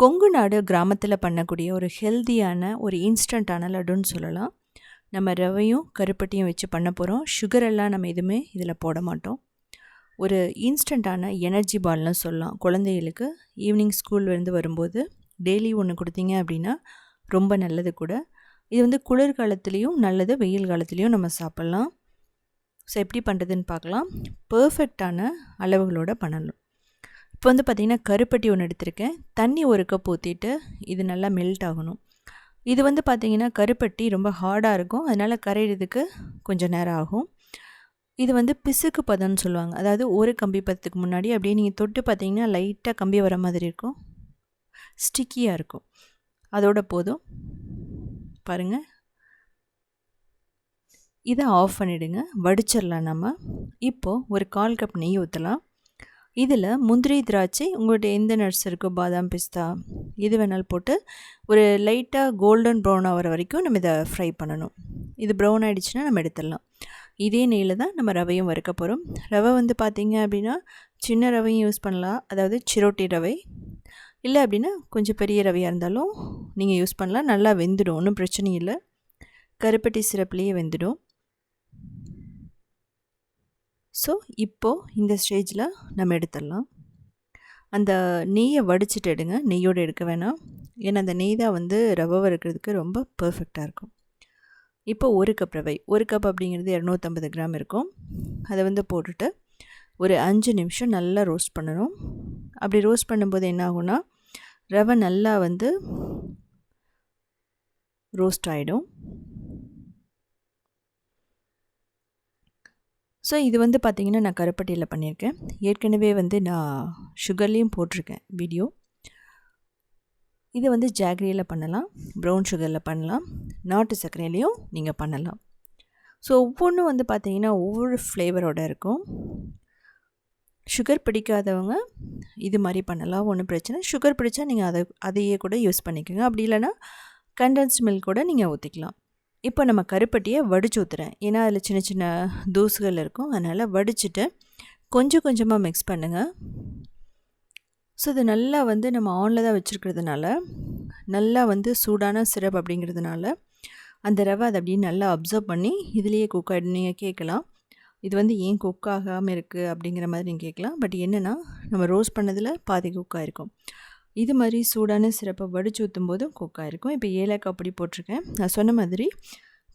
கொங்கு நாடு கிராமத்தில் பண்ணக்கூடிய ஒரு ஹெல்த்தியான ஒரு இன்ஸ்டண்ட்டான லட்டுன்னு சொல்லலாம். நம்ம ரவையும் கருப்பட்டியும் வச்சு பண்ண போகிறோம் சுகர் எல்லாம் நம்ம எதுவுமே இதில் போட மாட்டோம். ஒரு இன்ஸ்டண்ட்டான எனர்ஜி பால்னு சொல்லலாம். குழந்தைகளுக்கு ஈவினிங் ஸ்கூல்லேருந்து வரும்போது டெய்லி ஒன்று கொடுத்தீங்க அப்படின்னா ரொம்ப நல்லது கூட. இது வந்து குளிர்காலத்துலேயும் நல்லது வெயில் காலத்துலேயும் நம்ம சாப்பிட்லாம். ஸோ எப்படி பண்ணுறதுன்னு பார்க்கலாம். பர்ஃபெக்டான அளவுகளோடு பண்ணணும் இப்போ வந்து பார்த்திங்கன்னா கருப்பட்டி ஒன்று எடுத்திருக்கேன். தண்ணி ஒரு கப் ஊற்றிட்டு இது நல்லா மெல்ட் ஆகணும். இது வந்து பார்த்திங்கன்னா கருப்பட்டி ரொம்ப ஹார்டாக இருக்கும். அதனால் கரையிறதுக்கு கொஞ்சம் நேரம் ஆகும். இது வந்து பிசுக்கு பதம்னு சொல்லுவாங்க. அதாவது ஒரு கம்பி பதத்துக்கு முன்னாடி அப்படியே நீங்கள் தொட்டு பார்த்தீங்கன்னா லைட்டாக கம்பி வர மாதிரி இருக்கும். ஸ்டிக்கியாக இருக்கும். அதோட போதும். பாருங்கள் இதை ஆஃப் பண்ணிவிடுங்க வடிச்சிடலாம் நம்ம. இப்போது ஒரு கால் கப் நெய் ஊற்றலாம் இதில் முந்திரி திராட்சை உங்கள்கிட்ட எந்த நட்ஸ் இருக்கோ பாதாம் பிஸ்தா. எது வேணாலும் போட்டு ஒரு லைட்டாக கோல்டன் ப்ரௌன் ஆகிற வரைக்கும் நம்ம இதை ஃப்ரை பண்ணணும். இது ப்ரௌன் ஆகிடுச்சுன்னா நம்ம எடுத்துடலாம். இதே நெய்யில் தான் நம்ம ரவையும் வறுக்க போகிறோம் ரவை வந்து பார்த்திங்க அப்படின்னா சின்ன ரவையும் யூஸ் பண்ணலாம். அதாவது சிரோட்டி ரவை. இல்லை அப்படின்னா கொஞ்சம் பெரிய ரவையாக இருந்தாலும் நீங்கள் யூஸ் பண்ணலாம். நல்லா வெந்துடும் ஒன்றும் பிரச்சனை இல்லை. கருப்பட்டி சிரப்புலேயே வெந்துடும். ஸோ இப்போது இந்த ஸ்டேஜில் நம்ம எடுத்துடலாம். அந்த நெய்யை வடிச்சிட்டு எடுங்க. நெய்யோடு எடுக்க வேணாம். ஏன்னா அந்த நெய் தான் வந்து ரவை வறுக்கிறதுக்கு ரொம்ப பர்ஃபெக்டாக இருக்கும். இப்போ ஒரு கப் ரவை. ஒரு கப் அப்படிங்கிறது இரநூத்தம்பது கிராம் இருக்கும். அதை வந்து போட்டுட்டு ஒரு அஞ்சு நிமிஷம் நல்லா ரோஸ்ட் பண்ணணும். அப்படி ரோஸ்ட் பண்ணும்போது என்ன ஆகும்னா ரவை நல்லா வந்து ரோஸ்ட் ஆகிடும் ஸோ இது வந்து பார்த்திங்கன்னா நான் கருப்பட்டியில் பண்ணியிருக்கேன். ஏற்கனவே வந்து நான் சுகர்லேயும் போட்டிருக்கேன் வீடியோ இதை வந்து ஜாக்ரியில் பண்ணலாம் ப்ரௌன் சுகரில் பண்ணலாம் நாட்டு சர்க்கரையிலையும் நீங்கள் பண்ணலாம். ஸோ ஒவ்வொன்றும் வந்து பார்த்திங்கன்னா ஒவ்வொரு ஃப்ளேவரோடு இருக்கும். சுகர் பிடிக்காதவங்க இது மாதிரி பண்ணலாம் ஒன்றும் பிரச்சனை சுகர் பிடிச்சா நீங்கள் அதை அதையே கூட யூஸ் பண்ணிக்கோங்க. அப்படி இல்லைன்னா கண்டென்ஸ்ட் மில்க் கூட நீங்கள் ஊற்றிக்கலாம் இப்போ நம்ம கருப்பட்டியை வடிச்சு ஊற்றுறேன் ஏன்னா அதில் சின்ன சின்ன தூசுகள் இருக்கும். அதனால் வடிச்சுட்டு கொஞ்சம் கொஞ்சமாக மிக்ஸ் பண்ணுங்கள் ஸோ இது நல்லா வந்து நம்ம ஆனில் தான் வச்சுருக்கிறதுனால நல்லா வந்து சூடான சிரப் அப்படிங்கிறதுனால அந்த ரவை அதை அப்படியே நல்லா அப்சர்வ் பண்ணி இதுலேயே குக் ஆகிடும் நீங்கள் கேட்கலாம். இது வந்து ஏன் குக் ஆகாமல் இருக்குது அப்படிங்கிற மாதிரி நீங்கள் கேட்கலாம். பட் என்னென்னா நம்ம ரோஸ் பண்ணதில் பாதி குக் ஆகிருக்கும் இது மாதிரி சூடான சிறப்பை வடிச்சு ஊற்றும் போதும் கொக்காக இருக்கும். இப்போ ஏலக்காய் அப்படி போட்டிருக்கேன். நான் சொன்ன மாதிரி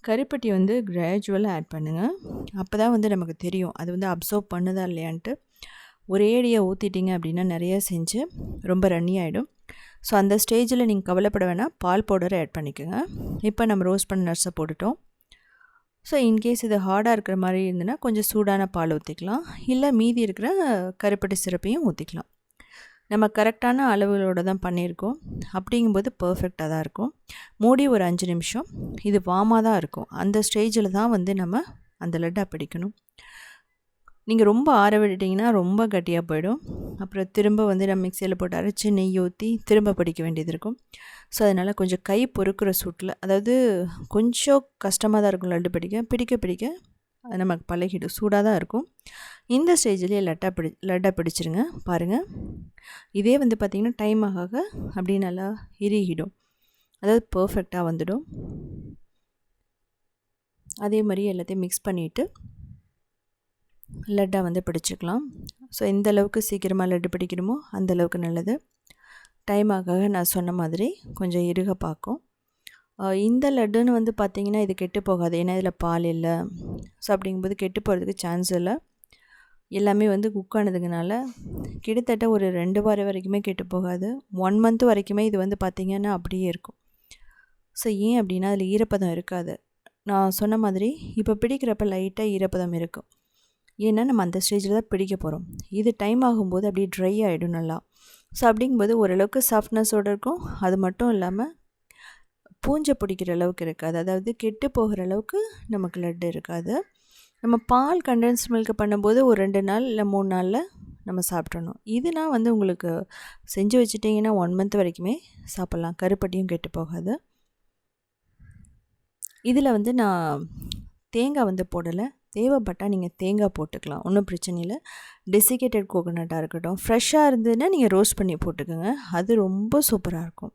கருப்பட்டி வந்து கிராஜுவலாக ஆட் பண்ணுங்கள் அப்போ தான் வந்து நமக்கு தெரியும். அது வந்து அப்சர்வ் பண்ணுதா இல்லையான்ட்டு. ஒரே அடியாக ஊற்றிட்டிங்க அப்படின்னா நிறைய செஞ்சு ரொம்ப ரன்னி ஆகிடும் ஸோ அந்த ஸ்டேஜில் நீங்கள் கவலைப்பட வேணால் பால் பவுடரை ஆட் பண்ணிக்கோங்க. இப்போ நம்ம ரோஸ்ட் பண்ண நர்ஸை போட்டுட்டோம். ஸோ இன்கேஸ் இது ஹார்டாக இருக்கிற மாதிரி இருந்ததுன்னா கொஞ்சம் சூடான பால் ஊற்றிக்கலாம் இல்லை மீதி இருக்கிற கருப்பட்டி சிறப்பையும் ஊற்றிக்கலாம் நம்ம கரெக்டான அளவுகளோடு தான் பண்ணியிருக்கோம். அப்படிங்கும்போது பர்ஃபெக்டாக தான் இருக்கும். மூடி ஒரு அஞ்சு நிமிஷம். இது வாமாக தான் இருக்கும். அந்த ஸ்டேஜில் தான் வந்து நம்ம அந்த லட்டை பிடிக்கணும். நீங்கள் ரொம்ப ஆற விட்டுட்டிங்கன்னா ரொம்ப கட்டியாக போயிடும். அப்புறம் திரும்ப வந்து நம்ம மிக்சியில் போட்டு அரைச்சி நெய் ஊற்றி திரும்ப பிடிக்க வேண்டியது இருக்கும். ஸோ அதனால் கொஞ்சம் கை பொறுக்கிற சூட்டில் அதாவது கொஞ்சம் கஷ்டமாக தான் இருக்கும் லட்டு பிடிக்க. பிடிக்க பிடிக்க நமக்கு பழகிடும் சூடாக தான் இருக்கும். இந்த ஸ்டேஜ்லேயே லட்டாக பிடி லட்டாக பிடிச்சிருங்க பாருங்கள் இதே வந்து பார்த்திங்கன்னா டைம் ஆக அப்படியே நல்லா இறுகிடும். அதாவது பர்ஃபெக்டாக வந்துடும். அதே மாதிரி எல்லாத்தையும் மிக்ஸ் பண்ணிவிட்டு லட்டாக வந்து பிடிச்சிக்கலாம். ஸோ எந்த அளவுக்கு சீக்கிரமாக லட்டு பிடிக்கணுமோ அந்தளவுக்கு நல்லது. டைம் ஆக நான் சொன்ன மாதிரி கொஞ்சம் இறுக பார்க்கும். இந்த லட்டுன்னு வந்து பார்த்திங்கன்னா இது கெட்டு போகாது. ஏன்னா இதில் பால் இல்லை. ஸோ அப்படிங்கும்போது கெட்டு போகிறதுக்கு சான்ஸ் இல்லை. எல்லாமே வந்து குக் ஆனதுங்கனால கிட்டத்தட்ட ஒரு ரெண்டு வாரம் வரைக்குமே கெட்டு போகாது. ஒன் மந்த் வரைக்குமே இது வந்து பார்த்திங்கன்னா அப்படியே இருக்கும். ஸோ ஏன் அப்படின்னா அதில் ஈரப்பதம் இருக்காது. நான் சொன்ன மாதிரி இப்போ பிடிக்கிறப்ப லைட்டாக ஈரப்பதம் இருக்கும். ஏன்னா நம்ம அந்த ஸ்டேஜில் தான் பிடிக்க போகிறோம் இது டைம் ஆகும்போது அப்படியே ட்ரை ஆகிடும் நல்லா. ஸோ அப்படிங்கும்போது ஓரளவுக்கு சாஃப்ட்னஸோடு இருக்கும். அது மட்டும் இல்லாமல் பூஞ்சை பிடிக்கிற அளவுக்கு இருக்காது. அதாவது கெட்டு போகிற அளவுக்கு நமக்கு லட்டு இருக்காது. நம்ம பால் கண்டென்ஸ் மில்க் பண்ணும்போது ஒரு ரெண்டு நாள் இல்லை மூணு நாளில் நம்ம சாப்பிட்றணும் இதுனா வந்து உங்களுக்கு செஞ்சு வச்சுட்டிங்கன்னா ஒன் மந்த் வரைக்குமே சாப்பிட்லாம். கருப்பட்டியும் கெட்டு போகாது. இதில் வந்து நான் தேங்காய் வந்து போடலை. தேவைப்பட்டால் நீங்கள் தேங்காய் போட்டுக்கலாம். ஒன்றும் பிரச்சனை இல்லை. டெசிகேட்டட் கோகோனட்டாக இருக்கட்டும். ஃப்ரெஷ்ஷாக இருந்ததுன்னா நீங்கள் ரோஸ்ட் பண்ணி போட்டுக்கோங்க. அது ரொம்ப சூப்பராக இருக்கும்.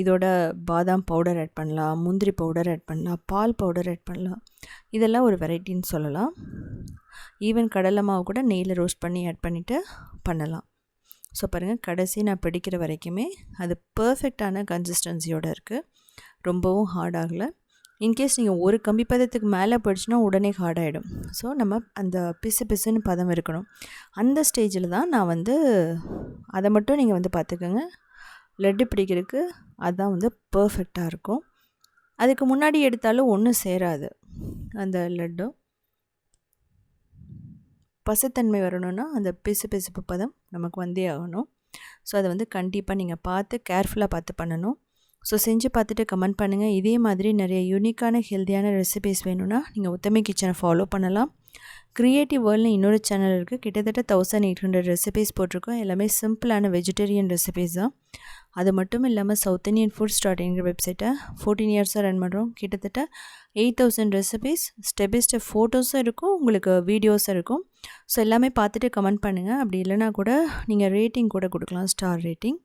இதோட பாதாம் பவுடர் ஆட் பண்ணலாம் முந்திரி பவுடர் ஆட் பண்ணலாம் பால் பவுடர் ஆட் பண்ணலாம். இதெல்லாம் ஒரு வெரைட்டின்னு சொல்லலாம். ஈவன் கடலை மாவு கூட நெய்யில் ரோஸ்ட் பண்ணி ஆட் பண்ணிவிட்டு பண்ணலாம். ஸோ பாருங்கள் கடைசி நான் பிடிக்கிற வரைக்குமே அது பர்ஃபெக்டான கன்சிஸ்டன்சியோடு இருக்குது ரொம்பவும் ஹார்ட் ஆகலை. இன்கேஸ் நீங்கள் ஒரு கம்பி பதத்துக்கு மேலே போயிடுச்சுன்னா உடனே ஹார்டாகிடும் ஸோ நம்ம அந்த பிசு பிசுன்னு பதம் இருக்கணும். அந்த ஸ்டேஜில் தான் நான் வந்து அதை மட்டும் நீங்கள் வந்து பார்த்துக்கோங்க. லட்டு பிடிக்கிறதுக்கு அதுதான் வந்து பர்ஃபெக்டாக இருக்கும். அதுக்கு முன்னாடி எடுத்தாலும் ஒன்றும் சேராது அந்த லட்டும் பசுத்தன்மை வரணும்னா அந்த பிசு பிசுப்பு பதம் நமக்கு வந்தே ஆகணும். ஸோ அதை வந்து கண்டிப்பாக நீங்கள் பார்த்து கேர்ஃபுல்லாக பார்த்து பண்ணணும். ஸோ செஞ்சு பார்த்துட்டு கமெண்ட் பண்ணுங்கள் இதே மாதிரி நிறைய யூனிக்கான ஹெல்த்தியான ரெசிபிஸ் வேணும்னா நீங்கள் உத்தமி கிச்சனை ஃபாலோ பண்ணலாம். க்ரியேட்டிவ் வேர்ல்ட்னு இன்னொரு சேனல் இருக்குது கிட்டத்தட்ட தௌசண்ட் எயிட் ஹண்ட்ரட் ரெசிபீஸ் போட்டிருக்கோம். எல்லாமே சிம்பிளான வெஜிடேரியன் ரெசிபீஸ் தான். அது மட்டும் இல்லாமல் சவுத் இந்தியன் ஃபுட் ஸ்டார்டிங்கிற வெப்சைட்டை ஃபோர்டீன் இயர்ஸாக ரன் பண்ணுறோம் கிட்டத்தட்ட eight thousand recipes step by step ஃபோட்டோஸும் இருக்கும். உங்களுக்கு வீடியோஸும் இருக்கும். ஸோ எல்லாமே பார்த்துட்டு கமெண்ட் பண்ணுங்கள் அப்படி இல்லைனா கூட நீங்கள் ரேட்டிங் கூட கொடுக்கலாம். ஸ்டார் ரேட்டிங்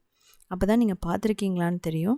அப்போ தான் நீங்கள் பார்த்துருக்கீங்களான்னு தெரியும்.